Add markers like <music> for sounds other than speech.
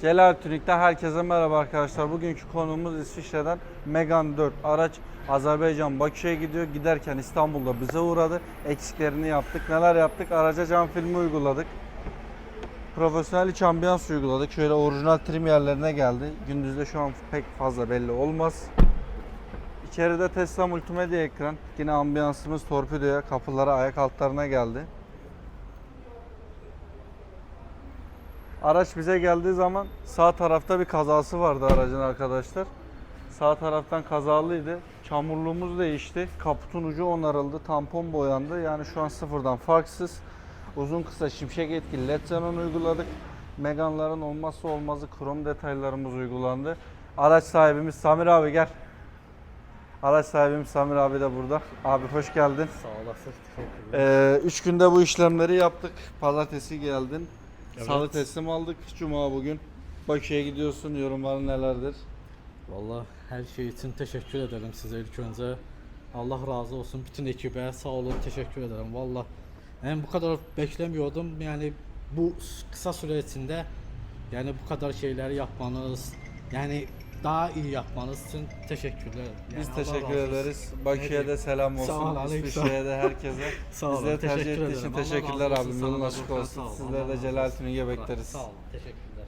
Celal Tünik'ten herkese merhaba arkadaşlar. Bugünkü konuğumuz İsviçre'den Megane 4 araç Azerbaycan Bakü'ye gidiyor. Giderken İstanbul'da bize uğradı. Eksiklerini yaptık. Neler yaptık? Araca cam filmi uyguladık. Profesyonel iç ambiyans uyguladık. Şöyle orijinal trim yerlerine geldi. Gündüzde şu an pek fazla belli olmaz. İçeride Tesla multimedya ekran. Yine ambiyansımız torpidoya, kapılara, ayak altlarına geldi. Araç bize geldiği zaman sağ tarafta bir kazası vardı aracın arkadaşlar. Sağ taraftan kazalıydı. Çamurluğumuz değişti. Kaputun ucu onarıldı. Tampon boyandı. Yani şu an sıfırdan farksız. Uzun kısa şimşek etkili led xenon uyguladık. Meganların olmazsa olmazı krom detaylarımız uygulandı. Araç sahibimiz Samir abi gel. Araç sahibimiz Samir abi de burada. Abi hoş geldin. Sağ olasın. Teşekkürler. Ee, üç günde bu işlemleri yaptık. Pazartesi geldin. Evet. Salı teslim aldık. Cuma bugün. Bakü'ye gidiyorsun. Yorumların nelerdir? Vallahi her şey için teşekkür ederim size ilk önce. Allah razı olsun bütün ekibe sağ olun teşekkür ederim. Vallahi ben bu kadar beklemiyordum. Yani bu kısa süre içinde yani bu kadar şeyleri yapmanız yani daha iyi yapmanız için teşekkürler. Yani Biz Allah teşekkür razı olsun. ederiz. Bakü'ye de selam olsun. Sağ ol, aleyküm İsviçre'ye de herkese. <laughs> Sağ olun, Bizleri tercih teşekkür ettiği için ederim. Allah teşekkürler olsun, abim. sana Yolun da açık olsun. sağ Allah de razı Celal olsun. Bekleriz. Sağ olun. Teşekkürler.